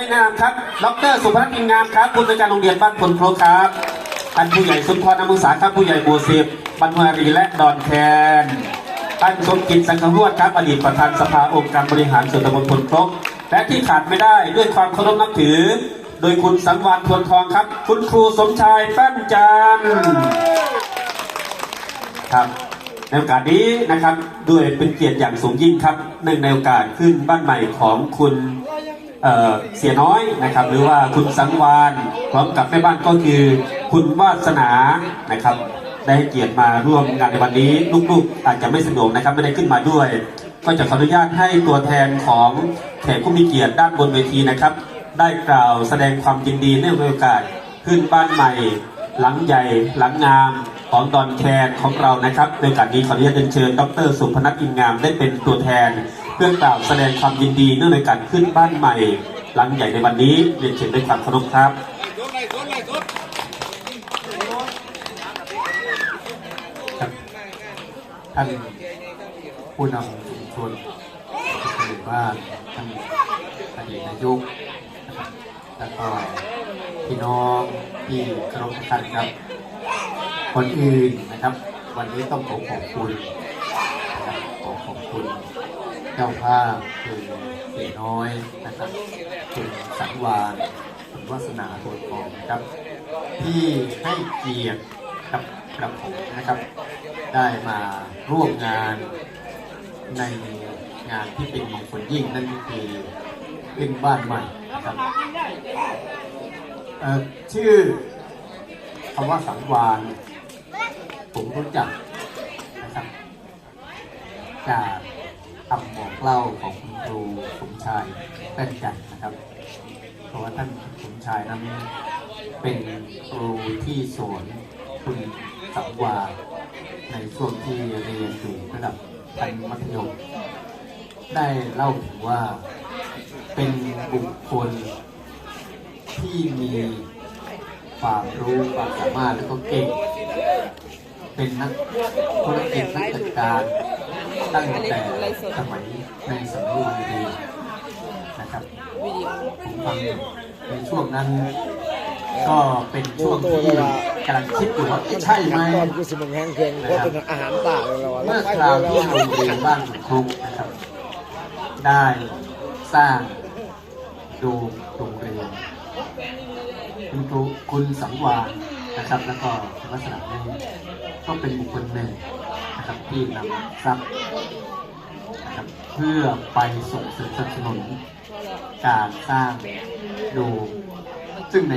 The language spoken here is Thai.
ไม่นามครับ ดรสุภาพอินงามครับผู้อำนวยการโรงเรียนบ้านพลโพครับท่านผู้ใหญ่สุนทรนมุสาครับผู้ใหญ่หมู่สิบบรรพารีและดอนแคนท่านสมกิจสังฆวดครับอดีตประธานสภาองค์การบริหารส่วนตำบลพลครกและที่ขาดไม่ได้ด้วยความเคารพนับถือ โดยคุณสังวานทวนทองครับ คุณครูสมชายแป้นจันทร์ครับในโอกาสนี้นะครับด้วยเป็นเกียรติอย่างสูงยิ่งครับเนื่งในโอกาสขึ้นบ้านใหม่ของคุณ เอ่อเสียน้อยนะครับ หรือว่าคุณสังวานพร้อมกับแม่บ้านก็คือคุณวาสนานะครับ ได้เกียรติมาร่วมงานในวันนี้ลูกๆ อาจจะไม่สะดวกนะครับไม่ได้ขึ้นมาด้วย ก็จะขออนุญาตให้ตัวแทนของแขกผู้มีเกียรติด้านบนเวทีนะครับ ได้กล่าวแสดงความยินดีในโอกาสขึ้นบ้านใหม่ หลังใหญ่หลังงามของดอนแคนของเรานะครับในโอกาสนี้ขออนุญาตเรียนเชิญ ดร สุพนัทอินงามได้เป็นตัวแทน เพื่อกล่าวแสดงความยินดีเนื่องในการขึ้นบ้านใหม่ หลังใหญ่ในวันนี้เรียนเชิญด้วยความเคารพครับท่านผู้นำชุมชนหรือว่าท่านอดีตนายกแล้วก็พี่น้องที่เคารพทุกท่านครับคนอื่นนะครับ วันนี้ต้องขอขอบคุณขอขอบคุณ เจ้าภาพคือเสียน้อยนะครับคุณสังวานคุณวัสนาตัวทองนะครับ ที่ให้เกียรติกับกระผมนะครับ ได้มาร่วมงานในงานที่เป็นมงคลยิ่งนั่นคือเป็นบ้านใหม่นะครับชื่อคำว่าสังวานผมรู้จักนะครับจาก คำบอกเล่าของคุณครูสมชายแป้นจันนะครับ เพราะว่าท่านสมชายนั้นเป็นครูที่สอนคุณสังวาในช่วงที่เรียนอยู่ระดับชั้นมัธยม ได้เล่าถึงว่าเป็นบุคคลที่มีความรู้ความสามารถและก็เก่ง เป็นนักธุรกิจนักจัดการ ตั้งแต่สมัยในสำนักงานดีนะครับผมฟังในช่วงนั้น ก็เป็นช่วงที่กำลังคิดอยู่ว่าใช่ไหมก่อนกูสิมึงแห้งเพียงเพราะเป็นอาหารป่าเลยเราเมื่อคราวที่โรงเรียนบ้านขุนครุกนะครับ ได้สร้างดูโรงเรียนคุณครูคุณสังวานนะครับ แล้วก็ลักษณะนี้ก็เป็นบุคคลหนึ่ง นะครับที่นำทรัพย์นะครับเพื่อไปส่งเสริมสนับสนุนการสร้างดู